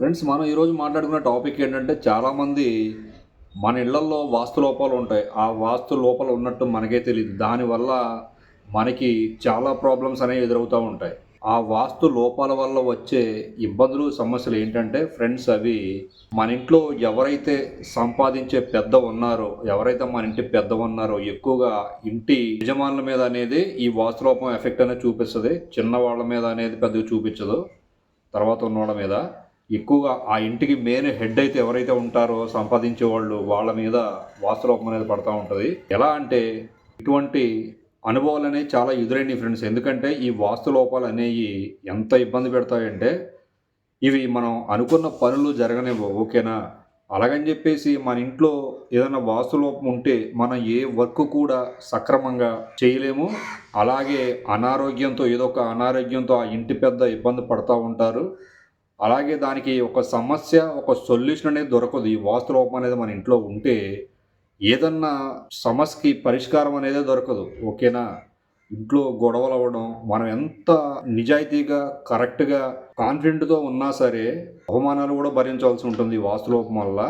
Friends మనం ఈరోజు మాట్లాడుకున్న టాపిక్ ఏంటంటే చాలామంది మన ఇళ్ళల్లో వాస్తు లోపాలు ఉంటాయి. ఆ వాస్తు లోపాలు ఉన్నట్టు మనకే తెలియదు దానివల్ల మనకి చాలా ప్రాబ్లమ్స్ అనేవి ఎదురవుతూ ఉంటాయి. ఆ వాస్తు లోపాల వల్ల వచ్చే ఇబ్బందులు సమస్యలు ఏంటంటే ఫ్రెండ్స్ అవి మన ఇంట్లో ఎవరైతే సంపాదించే పెద్ద ఉన్నారో ఎవరైతే మన ఇంటి పెద్ద ఉన్నారో ఎక్కువగా ఇంటి యజమానుల మీద అనేది ఈ వాస్తు లోపం ఎఫెక్ట్ అనేది చూపిస్తుంది. చిన్నవాళ్ళ మీద అనేది పెద్దగా చూపించదు. తర్వాత ఉన్నవాళ్ళ మీద. ఎక్కువగా ఆ ఇంటికి మెయిన్ హెడ్ అయితే ఎవరైతే ఉంటారో సంపాదించే వాళ్ళు వాళ్ళ మీద వాస్తులోపం అనేది పడతా ఉంటుంది. ఎలా అంటే ఇటువంటి అనుభవాలు అనేవి చాలా ఎదురైనవి ఫ్రెండ్స్ ఎందుకంటే ఈ వాస్తు లోపాలు అనేవి ఎంత ఇబ్బంది పెడతాయంటే ఇవి మనం అనుకున్న పనులు జరగనివ్వవు ఓకేనా? అలాగని చెప్పేసి మన ఇంట్లో ఏదైనా వాస్తు లోపం ఉంటే మనం ఏ వర్క్ కూడా సక్రమంగా చేయలేము. అలాగే అనారోగ్యంతో ఏదో ఒక అనారోగ్యంతో ఆ ఇంటి పెద్ద ఇబ్బంది పడతా ఉంటారు. అలాగే దానికి ఒక సమస్య ఒక సొల్యూషన్ అనేది దొరకదు. ఈ వాస్తు లోపం అనేది మన ఇంట్లో ఉంటే ఏదన్నా సమస్యకి పరిష్కారం అనేది దొరకదు. ఓకేనా? ఇంట్లో గొడవలు అవ్వడం మనం ఎంత నిజాయితీగా కరెక్ట్గా కాన్ఫిడెంట్తో ఉన్నా సరే అవమానాలు కూడా భరించాల్సి ఉంటుంది ఈ వాస్తు లోపం వల్ల.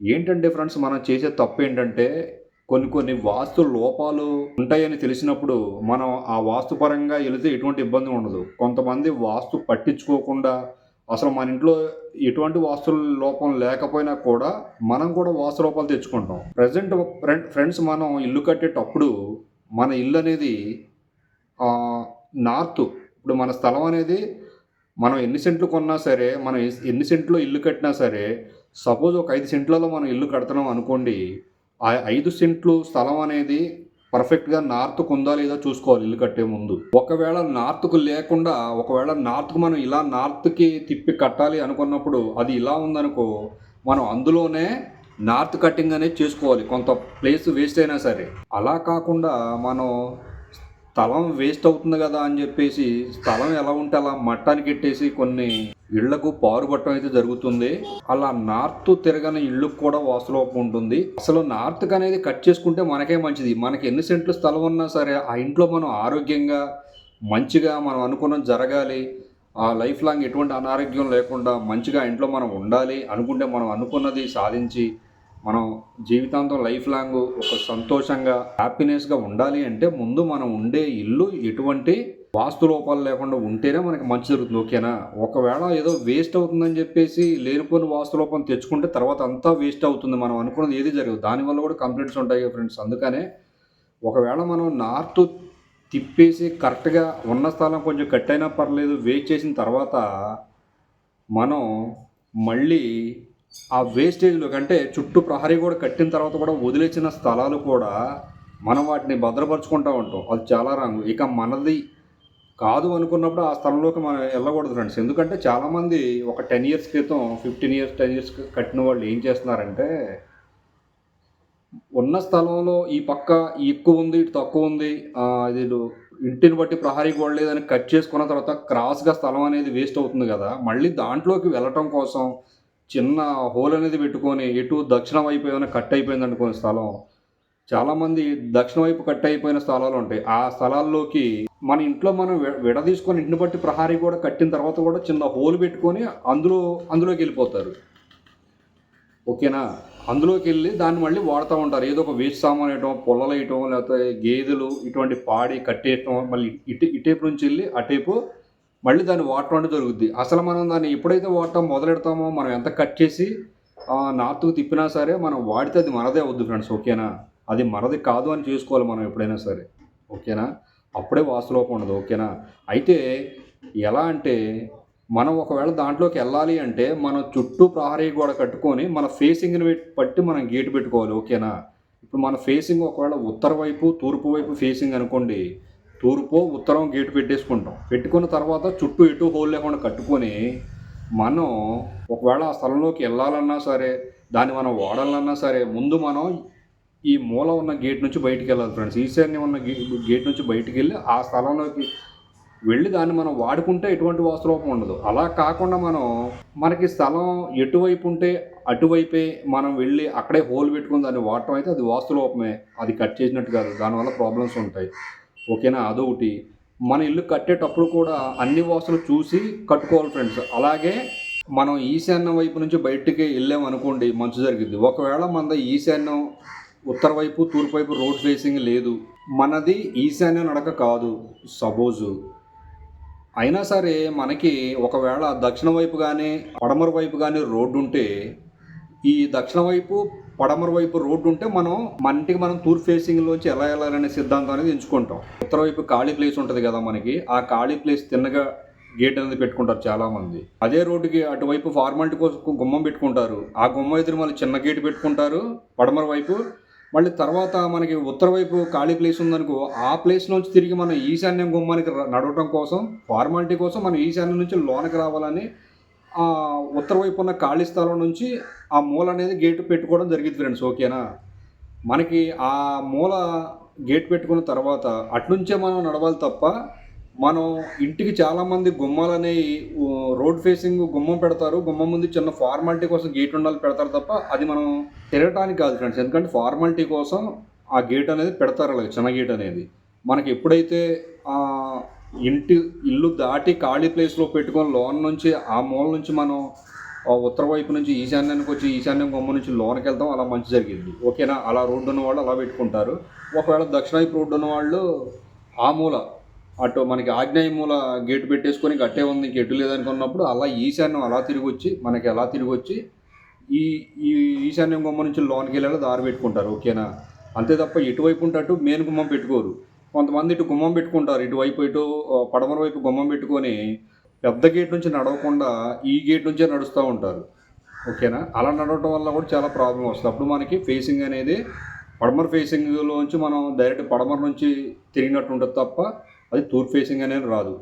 ఏంటంటే ఫ్రెండ్స్ మనం చేసే తప్పు ఏంటంటే కొన్ని కొన్ని వాస్తు లోపాలు ఉంటాయని తెలిసినప్పుడు మనం ఆ వాస్తుపరంగా వెళితే ఎటువంటి ఇబ్బంది ఉండదు. కొంతమంది వాస్తు పట్టించుకోకుండా అసలు మన ఇంట్లో ఎటువంటి వాస్తు లోపం లేకపోయినా కూడా మనం కూడా వాస్తు లోపాలు తెచ్చుకుంటాం. ప్రజెంట్ ఫ్రెండ్స్ మనం ఇల్లు కట్టేటప్పుడు మన ఇల్లు అనేది నార్త్. ఇప్పుడు మన స్థలం అనేది మనం ఎన్ని సెంట్లు కొన్నా సరే మనం ఎన్ని సెంట్లో ఇల్లు కట్టినా సరే సపోజ్ ఒక ఐదు సెంట్లలో మనం ఇల్లు కడుతున్నాం అనుకోండి ఆ ఐదు సెంట్లు స్థలం అనేది పర్ఫెక్ట్గా నార్త్కు ఉందా లేదా చూసుకోవాలి ఇల్లు కట్టే ముందు. ఒకవేళ నార్త్కు లేకుండా ఒకవేళ నార్త్కు మనం ఇలా నార్త్కి తిప్పి కట్టాలి అనుకున్నప్పుడు అది ఇలా ఉందనుకో మనం అందులోనే నార్త్ కట్టింగ్ అనేది చేసుకోవాలి. కొంత ప్లేస్ వేస్ట్ అయినా సరే. అలా కాకుండా మనం స్థలం వేస్ట్ అవుతుంది కదా అని చెప్పేసి స్థలం ఎలా ఉంటే అలా మట్టానికి ఎట్టేసి కొన్ని ఇళ్ళకు పారుపట్టడం అయితే జరుగుతుంది. అలా నార్త్ తిరగని ఇళ్ళకు కూడా వాసులోపం ఉంటుంది. అసలు నార్త్ అనేది కట్ చేసుకుంటే మనకే మంచిది. మనకి ఎన్ని సెంట్లు స్థలం ఉన్నా సరే ఆ ఇంట్లో మనం ఆరోగ్యంగా మంచిగా మనం అనుకున్నది జరగాలి. ఆ లైఫ్ లాంగ్ ఎటువంటి అనారోగ్యం లేకుండా మంచిగా ఇంట్లో మనం ఉండాలి అనుకుంటే మనం అనుకున్నది సాధించి మనం జీవితాంతం లైఫ్ లాంగ్ ఒక సంతోషంగా హ్యాపీనెస్గా ఉండాలి అంటే ముందు మనం ఉండే ఇల్లు ఎటువంటి వాస్తు లోపాలు లేకుండా ఉంటేనే మనకి మంచి జరుగుతుంది ఓకేనా? ఒకవేళ ఏదో వేస్ట్ అవుతుందని చెప్పేసి లేనిపోని వాస్తు లోపం తెచ్చుకుంటే తర్వాత అంతా వేస్ట్ అవుతుంది. మనం అనుకున్నది ఏది జరగదు. దానివల్ల కూడా కంప్లైంట్స్ ఉంటాయి ఫ్రెండ్స్. అందుకనే ఒకవేళ మనం నార్త్ తిప్పేసి కరెక్ట్గా ఉన్న స్థలం కొంచెం కట్ అయినా పర్లేదు వేస్ట్ చేసిన తర్వాత మనం మళ్ళీ ఆ వేస్టేజ్లో అంటే చుట్టూ ప్రహరీ కూడా కట్టిన తర్వాత కూడా వదిలేసిన స్థలాలు కూడా మనం వాటిని భద్రపరుచుకుంటా ఉంటాం. అది చాలా రంగు ఇక మనది కాదు అనుకున్నప్పుడు ఆ స్థలంలోకి మనం వెళ్ళకూడదు ఫ్రెండ్స్ ఎందుకంటే చాలామంది ఒక టెన్ ఇయర్స్ క్రితం ఫిఫ్టీన్ ఇయర్స్ టెన్ ఇయర్స్ కట్టిన వాళ్ళు ఏం చేస్తున్నారంటే ఉన్న స్థలంలో ఈ పక్క ఎక్కువ ఉంది ఇటు తక్కువ ఉంది ఇది ఇంటిని బట్టి ప్రహరీ గోడ లేదని కట్ చేసుకున్న తర్వాత క్రాస్గా స్థలం అనేది వేస్ట్ అవుతుంది కదా. మళ్ళీ దాంట్లోకి వెళ్ళటం కోసం చిన్న హోల్ అనేది పెట్టుకొని ఎటు దక్షిణ వైపు ఏమైనా కట్ అయిపోయింది అనుకునే స్థలం. చాలామంది దక్షిణ వైపు కట్ అయిపోయిన స్థలాలు ఉంటాయి. ఆ స్థలాల్లోకి మన ఇంట్లో మనం విడదీసుకొని ఇంటిని బట్టి ప్రహారీ కూడా కట్టిన తర్వాత కూడా చిన్న హోల్ పెట్టుకొని అందులో అందులోకి వెళ్ళిపోతారు. ఓకేనా? అందులోకి వెళ్ళి దాన్ని మళ్ళీ వాడుతూ ఉంటారు. ఏదో ఒక వేస్ట్ సామాన్ వేయటం పొల్లలు వేయటం లేకపోతే గేదెలు ఇటువంటి పాడి కట్టేయటం మళ్ళీ ఇటు ఇటేపు నుంచి వెళ్ళి అటేపు మళ్ళీ దాన్ని వాడటం అంటే జరుగుద్ది అసలు మనం దాన్ని ఎప్పుడైతే వాడటం మొదలెడతామో మనం ఎంత కట్ చేసి నార్త్కు తిప్పినా సరే మనం వాడితే అది మనదే అవుద్ది ఫ్రెండ్స్ ఓకేనా? అది మనది కాదు అని చేసుకోవాలి మనం ఎప్పుడైనా సరే ఓకేనా? అప్పుడే వాసులోపం ఉండదు ఓకేనా? అయితే ఎలా అంటే మనం ఒకవేళ దాంట్లోకి వెళ్ళాలి అంటే మనం చుట్టూ ప్రహరీ గోడ కట్టుకొని మన ఫేసింగ్ని బట్టి మనం గేటు పెట్టుకోవాలి ఓకేనా? ఇప్పుడు మన ఫేసింగ్ ఒకవేళ ఉత్తర వైపు తూర్పు వైపు ఫేసింగ్ అనుకోండి తూర్పు ఉత్తరం గేటు పెట్టేసుకుంటాం. పెట్టుకున్న తర్వాత చుట్టూ ఎటు హోల్ లేకుండా కట్టుకొని మనం ఒకవేళ ఆ స్థలంలోకి వెళ్ళాలన్నా సరే దాన్ని మనం వాడాలన్నా సరే ముందు మనం ఈ మూల ఉన్న గేట్ నుంచి బయటికి వెళ్ళాలి ఫ్రెండ్స్. ఈశాన్యం ఉన్న గే- గేట్ నుంచి బయటికి వెళ్ళి ఆ స్థలంలోకి వెళ్ళి దాన్ని మనం వాడుకుంటే ఎటువంటి వాస్తులోపం ఉండదు. అలా కాకుండా మనం మనకి స్థలం ఎటువైపు ఉంటే అటువైపే మనం వెళ్ళి అక్కడే హోల్ పెట్టుకుని దాన్ని వాడటం అయితే అది వాస్తులోపమే. అది కట్ చేసినట్టు కాదు. దానివల్ల ప్రాబ్లమ్స్ ఉంటాయి. ఓకేనా? అదొకటి మన ఇల్లు కట్టేటప్పుడు కూడా అన్ని వాస్తులు చూసి కట్టుకోవాలి ఫ్రెండ్స్ అలాగే మనం ఈశాన్యం వైపు నుంచి బయటికి వెళ్ళాం అనుకోండి మంచు జరిగింది ఒకవేళ మన ఈశాన్యం ఉత్తర వైపు తూర్పు వైపు రోడ్ ఫేసింగ్ లేదు మనది ఈశాన్యం నడక కాదు సపోజు అయినా సరే మనకి ఒకవేళ దక్షిణ వైపు కానీ పడమర వైపు కానీ రోడ్డు ఉంటే ఈ దక్షిణ వైపు పడమర వైపు రోడ్డు ఉంటే మనం మన ఇంటికి మనం తూర్పు ఫేసింగ్లోంచి ఎలా వెళ్ళాలనే సిద్ధాంతం అనేది ఎంచుకుంటాం. ఉత్తర వైపు ఖాళీ ప్లేస్ ఉంటుంది కదా మనకి ఆ ఖాళీ ప్లేస్ తిన్నగా గేట్ అనేది పెట్టుకుంటారు చాలా మంది అదే రోడ్డుకి అటువైపు ఫార్మాలిటీ కోసం గుమ్మం పెట్టుకుంటారు. ఆ గుమ్మం ఎదురు మళ్ళీ చిన్న గేట్ పెట్టుకుంటారు పడమర వైపు. మళ్ళీ తర్వాత మనకి ఉత్తర వైపు ఖాళీ ప్లేస్ ఉందనుకో ఆ ప్లేస్ నుంచి తిరిగి మనం ఈశాన్యం గుమ్మానికి నడవటం కోసం ఫార్మాలిటీ కోసం మనం ఈశాన్యం నుంచి లోనకి రావాలని ఉత్తర వైపు ఉన్న ఖాళీ స్థలం నుంచి ఆ మూల అనేది గేట్ పెట్టుకోవడం జరిగింది ఫ్రెండ్స్ ఓకేనా? మనకి ఆ మూల గేట్ పెట్టుకున్న తర్వాత అట్నుంచే మనం నడవాలి తప్ప మనం ఇంటికి చాలామంది గుమ్మాలు అనేవి రోడ్ ఫేసింగ్ గుమ్మం పెడతారు. గుమ్మం ముందు చిన్న ఫార్మాలిటీ కోసం గేట్ ఉండాలి పెడతారు తప్ప అది మనం తిరగటానికి కాదు ఫ్రెండ్స్. ఎందుకంటే ఫార్మాలిటీ కోసం ఆ గేట్ అనేది పెడతారు అలాగే చిన్న గేట్ అనేది. మనకి ఎప్పుడైతే ఇంటి ఇల్లు దాటి ఖాళీ ప్లేస్లో పెట్టుకొని లోన్ నుంచి ఆ మూల నుంచి మనం ఆ ఉత్తర వైపు నుంచి ఈశాన్యానికి వచ్చి ఈశాన్యం గొమ్మ నుంచి లోనకి వెళ్తాం అలా మంచి జరిగింది. ఓకేనా? అలా రోడ్డు ఉన్న వాళ్ళు అలా పెట్టుకుంటారు. ఒకవేళ దక్షిణ వైపు రోడ్డు ఉన్న వాళ్ళు ఆ మూల అటు మనకి ఆగ్నేయ మూల గేటు పెట్టేసుకొని గట్టే ఉంది ఇంక ఎటు లేదనుకున్నప్పుడు అలా ఈశాన్యం అలా తిరిగి వచ్చి మనకి అలా తిరిగి వచ్చి ఈ ఈ ఈశాన్యం గుమ్మ నుంచి లోనికి వెళ్ళేలా దారి పెట్టుకుంటారు. ఓకేనా? అంతే తప్ప ఎటువైపు ఉంటే అటు మెయిన్ గుమ్మం పెట్టుకోరు. కొంతమంది ఇటు గుమ్మం పెట్టుకుంటారు. ఇటువైపు ఇటు పడమర వైపు గుమ్మం పెట్టుకొని పెద్ద గేట్ నుంచి నడవకుండా ఈ గేట్ నుంచే నడుస్తూ ఉంటారు. ఓకేనా? అలా నడవటం వల్ల కూడా చాలా ప్రాబ్లం వస్తుంది. అప్పుడు మనకి ఫేసింగ్ అనేది పడమర ఫేసింగ్లోంచి మనం డైరెక్ట్ పడమర నుంచి తిరిగినట్టు ఉంటుంది తప్ప అది తూర్పు ఫేసింగ్ అనేది రాదు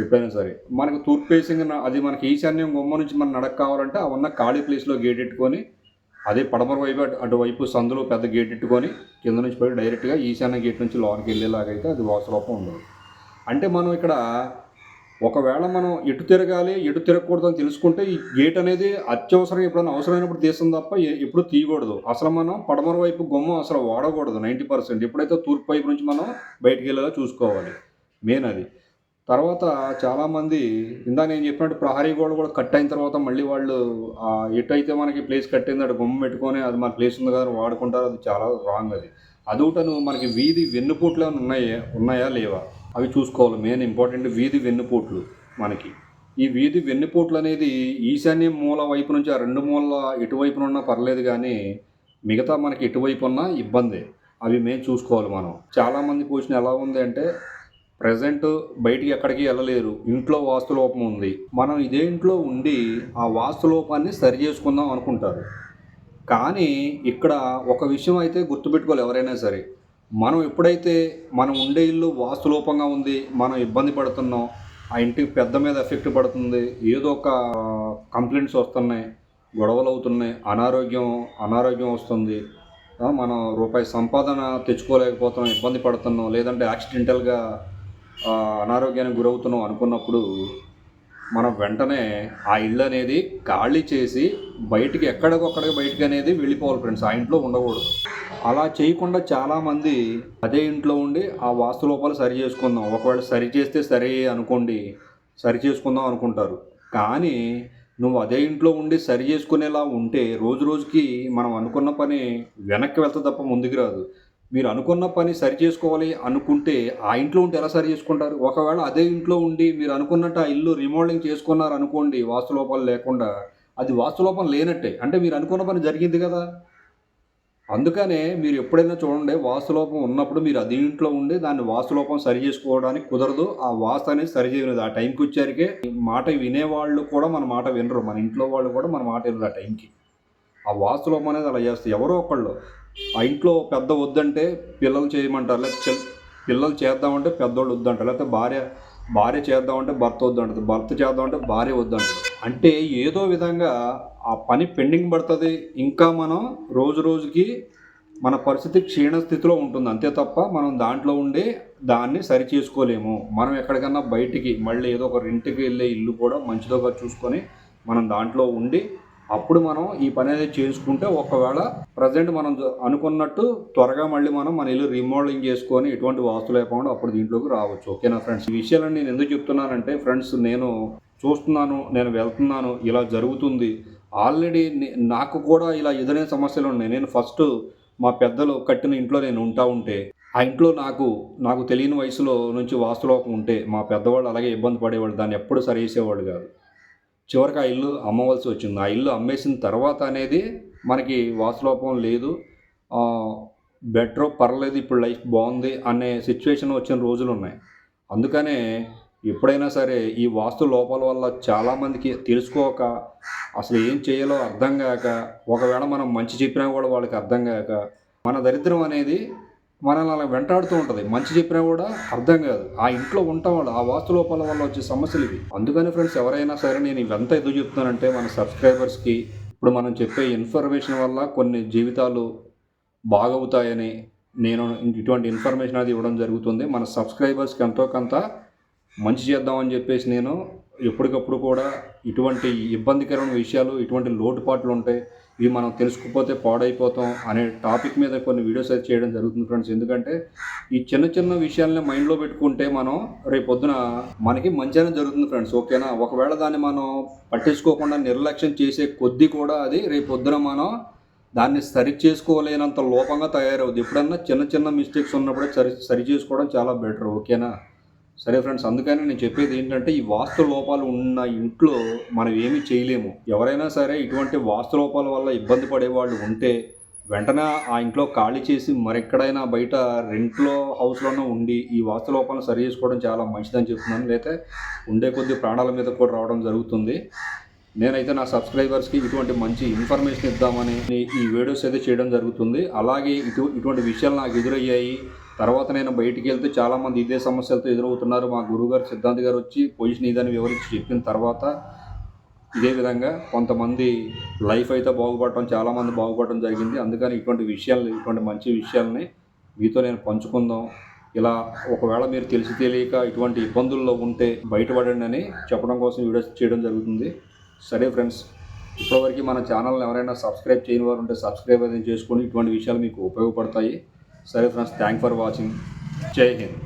ఎప్పుడైనా సరే. మనకు తూర్పు ఫేసింగ్ అది మనకి ఈశాన్యం గుమ్మ నుంచి మనం నడక కావాలంటే ఆ ఉన్న ఖాళీ ప్లేస్లో గేట్ పెట్టుకొని అదే పడమర వైపు అటువైపు సందులో పెద్ద గేట్ ఎట్టుకొని కింద నుంచి పోయి డైరెక్ట్గా ఈశాన్య గేట్ నుంచి లోనికి వెళ్ళేలాగైతే అది వాసలోపం ఉండదు. అంటే మనం ఇక్కడ ఒకవేళ మనం ఎటు తిరగాలి ఎటు తిరగకూడదు అని తెలుసుకుంటే ఈ గేట్ అనేది అత్యవసరం ఎప్పుడైనా అవసరమైనప్పుడు తీస్తుంది తప్ప ఎప్పుడు తీయకూడదు. అసలు మనం పడమర వైపు గుమ్మం అసలు వాడకూడదు. నైంటీ పర్సెంట్ ఎప్పుడైతే తూర్పు వైపు నుంచి మనం బయటికి వెళ్ళేలా చూసుకోవాలి. మెయిన్ అది. తర్వాత చాలామంది ఇందా నేను చెప్పినట్టు ప్రహరీ గోడ కూడా కట్ అయిన తర్వాత మళ్ళీ వాళ్ళు ఎటైతే మనకి ప్లేస్ కట్టింది అటు గుమ్మం పెట్టుకొని అది మన ప్లేస్ ఉంది కదా వాడుకుంటారు అది చాలా రాంగ్ అది. అదొకటను మనకి వీధి వెన్నుపోట్లు ఏమైనా ఉన్నాయా? ఉన్నాయా? లేవా? అవి చూసుకోవాలి. మెయిన్ ఇంపార్టెంట్ వీధి వెన్నుపోట్లు మనకి. ఈ వీధి వెన్నుపోట్లు అనేది ఈశాన్య మూల వైపు నుంచి ఆ రెండు మూల ఎటువైపున ఉన్నా పర్లేదు కానీ మిగతా మనకి ఎటువైపు ఉన్నా ఇబ్బంది. అవి మేము చూసుకోవాలి మనం. చాలామంది పోషణ ఎలా ఉంది అంటే ప్రజెంట్ బయటికి ఎక్కడికి వెళ్ళలేరు. ఇంట్లో వాస్తు లోపం ఉంది. మనం ఇదే ఇంట్లో ఉండి ఆ వాస్తు లోపాన్ని సరి చేసుకుందాం అనుకుంటారు. కానీ ఇక్కడ ఒక విషయం అయితే గుర్తుపెట్టుకోవాలి ఎవరైనా సరే. మనం ఎప్పుడైతే మనం ఉండే ఇల్లు వాస్తు లోపంగా ఉంది మనం ఇబ్బంది పడుతున్నాం ఆ ఇంటికి పెద్ద మీద ఎఫెక్ట్ పడుతుంది ఏదో ఒక కంప్లైంట్స్ వస్తున్నాయి గొడవలు అవుతున్నాయి అనారోగ్యం అనారోగ్యం వస్తుంది మనం రూపాయి సంపాదన తెచ్చుకోలేకపోతున్నాం ఇబ్బంది పడుతున్నాం లేదంటే యాక్సిడెంటల్గా అనారోగ్యానికి గురవుతున్నాం అనుకున్నప్పుడు మనం వెంటనే ఆ ఇల్లు అనేది ఖాళీ చేసి బయటికి ఎక్కడికొక్కడికి బయటికి అనేది వెళ్ళిపోవాలి ఫ్రెండ్స్ ఆ ఇంట్లో ఉండకూడదు. అలా చేయకుండా చాలామంది అదే ఇంట్లో ఉండి ఆ వాస్తు లోపాలు సరి చేసుకుందాం. ఒకవేళ సరి చేస్తే సరే అనుకోండి సరి చేసుకుందాం అనుకుంటారు. కానీ నువ్వు అదే ఇంట్లో ఉండి సరి చేసుకునేలా ఉంటే రోజు రోజుకి మనం అనుకున్న పని వెనక్కి వెళ్తే తప్ప ముందుకు రాదు. మీరు అనుకున్న పని సరి చేసుకోవాలి అనుకుంటే ఆ ఇంట్లో ఉంటే ఎలా సరి చేసుకుంటారు? ఒకవేళ అదే ఇంట్లో ఉండి మీరు అనుకున్నట్టు ఆ ఇల్లు రిమోడలింగ్ చేసుకున్నారు అనుకోండి వాస్తు లోపాలు లేకుండా అది వాస్తు లోపం లేనట్టే. అంటే మీరు అనుకున్న పని జరిగింది కదా? అందుకనే మీరు ఎప్పుడైనా చూడండి వాస్తులోపం ఉన్నప్పుడు మీరు అదే ఇంట్లో ఉండి దాన్ని వాస్తులోపం సరి చేసుకోవడానికి కుదరదు. ఆ వాస్తు అనేది సరి చేయలేదు ఆ టైంకి వచ్చారికే మాట వినేవాళ్ళు కూడా మన మాట వినరు. మన ఇంట్లో వాళ్ళు కూడా మన మాట వినరు ఆ టైంకి. ఆ వాస్తులోపం అనేది అలా చేస్తే ఎవరో ఒకళ్ళు ఆ ఇంట్లో పెద్ద వద్దంటే పిల్లలు చేయమంటారు లేకపోతే పిల్లలు చేద్దామంటే పెద్దోళ్ళు వద్దంటారు లేకపోతే భార్య భార్య చేద్దామంటే భర్త వద్దంటది భర్త చేద్దామంటే భార్య వద్దంటుంది అంటే ఏదో విధంగా ఆ పని పెండింగ్ పడుతుంది. ఇంకా మనం రోజు రోజుకి మన పరిస్థితి క్షీణ స్థితిలో ఉంటుంది. అంతే తప్ప మనం దాంట్లో ఉండి దాన్ని సరి చేసుకోలేము. మనం ఎక్కడికన్నా బయటికి మళ్ళీ ఏదో ఒక రెంట్కి వెళ్ళే ఇల్లు కూడా మంచిదోగా చూసుకొని మనం దాంట్లో ఉండి అప్పుడు మనం ఈ పని అనేది చేసుకుంటే ఒకవేళ ప్రజెంట్ మనం అనుకున్నట్టు త్వరగా మళ్ళీ మనం మన ఇల్లు రీమోడలింగ్ చేసుకొని ఎటువంటి వాస్తు లేకుండా అప్పుడు దీంట్లోకి రావచ్చు. ఓకేనా ఫ్రెండ్స్ ఈ విషయాలను నేను ఎందుకు చెప్తున్నానంటే ఫ్రెండ్స్ నేను చూస్తున్నాను నేను వెళ్తున్నాను ఇలా జరుగుతుంది. ఆల్రెడీ నాకు కూడా ఇలా ఎదురైన సమస్యలు ఉన్నాయి. నేను ఫస్ట్ మా పెద్దలు కట్టిన ఇంట్లో నేను ఉంటా ఉంటే ఆ ఇంట్లో నాకు నాకు తెలియని వయసులో నుంచి వాస్తులోపం ఉంటే మా పెద్దవాళ్ళు అలాగే ఇబ్బంది పడేవాళ్ళు. దాన్ని ఎప్పుడు సరి చేసేవాళ్ళు కాదు. చివరికి ఆ ఇల్లు అమ్మవలసి వచ్చింది. ఆ ఇల్లు అమ్మేసిన తర్వాత అనేది మనకి వాసులోపం లేదు. బెటర్ పర్లేదు ఇప్పుడు లైఫ్ బాగుంది అనే సిచ్యువేషన్ వచ్చిన రోజులు ఉన్నాయి. అందుకనే ఎప్పుడైనా సరే ఈ వాస్తు లోపాల వల్ల చాలామందికి తెలుసుకోక అసలు ఏం చేయాలో అర్థం కాక ఒకవేళ మనం మంచి చెప్పినా కూడా వాళ్ళకి అర్థం కాక మన దరిద్రం అనేది మనల్ని అలా వెంటాడుతూ ఉంటుంది. మంచి చెప్పినా కూడా అర్థం కాదు. ఆ ఇంట్లో ఉంటాం ఆ వాస్తు లోపాల వల్ల వచ్చే సమస్యలు ఇవి. అందుకని ఫ్రెండ్స్ ఎవరైనా సరే నేను ఇవంతా ఎందుకు చెప్తున్నానంటే మన సబ్స్క్రైబర్స్కి ఇప్పుడు మనం చెప్పే ఇన్ఫర్మేషన్ వల్ల కొన్ని జీవితాలు బాగవుతాయని నేను ఇటువంటి ఇన్ఫర్మేషన్ అది ఇవ్వడం జరుగుతుంది. మన సబ్స్క్రైబర్స్కి ఎంతో కొంత మంచి చేద్దామని చెప్పేసి నేను ఎప్పటికప్పుడు కూడా ఇటువంటి ఇబ్బందికరమైన విషయాలు ఇటువంటి లోటుపాట్లు ఉంటాయి. ఇవి మనం తెలుసుకుపోతే పాడైపోతాం అనే టాపిక్ మీద కొన్ని వీడియోస్ అయితే చేయడం జరుగుతుంది ఫ్రెండ్స్. ఎందుకంటే ఈ చిన్న చిన్న విషయాలని మైండ్లో పెట్టుకుంటే మనం రేపు పొద్దున మనకి మంచిగానే జరుగుతుంది ఫ్రెండ్స్ ఓకేనా? ఒకవేళ దాన్ని మనం పట్టించుకోకుండా నిర్లక్ష్యం చేసే కొద్దీ కూడా అది రేపు పొద్దున మనం దాన్ని సరి చేసుకోలేనంత లోపంగా తయారవుద్ది. ఎప్పుడన్నా చిన్న చిన్న మిస్టేక్స్ ఉన్నప్పుడే సరి సరి చేసుకోవడం చాలా బెటర్ ఓకేనా? సరే ఫ్రెండ్స్ అందుకని నేను చెప్పేది ఏంటంటే ఈ వాస్తు లోపాలు ఉన్న ఇంట్లో మనం ఏమీ చేయలేము. ఎవరైనా సరే ఇటువంటి వాస్తు లోపాల వల్ల ఇబ్బంది పడే వాళ్ళు ఉంటే వెంటనే ఆ ఇంట్లో ఖాళీ చేసి మరెక్కడైనా బయట రెంట్లో హౌస్లోనే ఉండి ఈ వాస్తు లోపాలను సరి చేసుకోవడం చాలా మంచిదని చెప్తున్నాను. లేకపోతే ఉండే కొద్ది ప్రాణాల మీద కూడా రావడం జరుగుతుంది. నేనైతే నా సబ్స్క్రైబర్స్కి ఇటువంటి మంచి ఇన్ఫర్మేషన్ ఇద్దామని ఈ వీడియోస్ అయితే చేయడం జరుగుతుంది. అలాగే ఇటు ఇటువంటి విషయాలు నాకు ఎదురయ్యాయి. తర్వాత నేను బయటికి వెళ్తే చాలామంది ఇదే సమస్యలతో ఎదురవుతున్నారు. మా గురువుగారు సిద్ధాంత్ గారు వచ్చి పొజిషన్ ఇదని వివరించి చెప్పిన తర్వాత ఇదే విధంగా కొంతమంది లైఫ్ అయితే బాగుపడటం చాలామంది బాగుపడటం జరిగింది. అందుకని ఇటువంటి విషయాలు ఇటువంటి మంచి విషయాలని మీతో నేను పంచుకుందాం. ఇలా ఒకవేళ మీరు తెలిసి తెలియక ఇటువంటి ఇబ్బందుల్లో ఉంటే బయటపడండి అని చెప్పడం కోసం వీడియోస్ చేయడం జరుగుతుంది. సరే ఫ్రెండ్స్ ఇప్పటివరకు మన ఛానల్ని ఎవరైనా సబ్స్క్రైబ్ చేయని వారు ఉంటే సబ్స్క్రైబ్ అనేది చేసుకొని ఇటువంటి విషయాలు మీకు ఉపయోగపడతాయి. సరే ఫ్రెండ్స్ థ్యాంక్ ఫర్ వాచింగ్ జై హింద్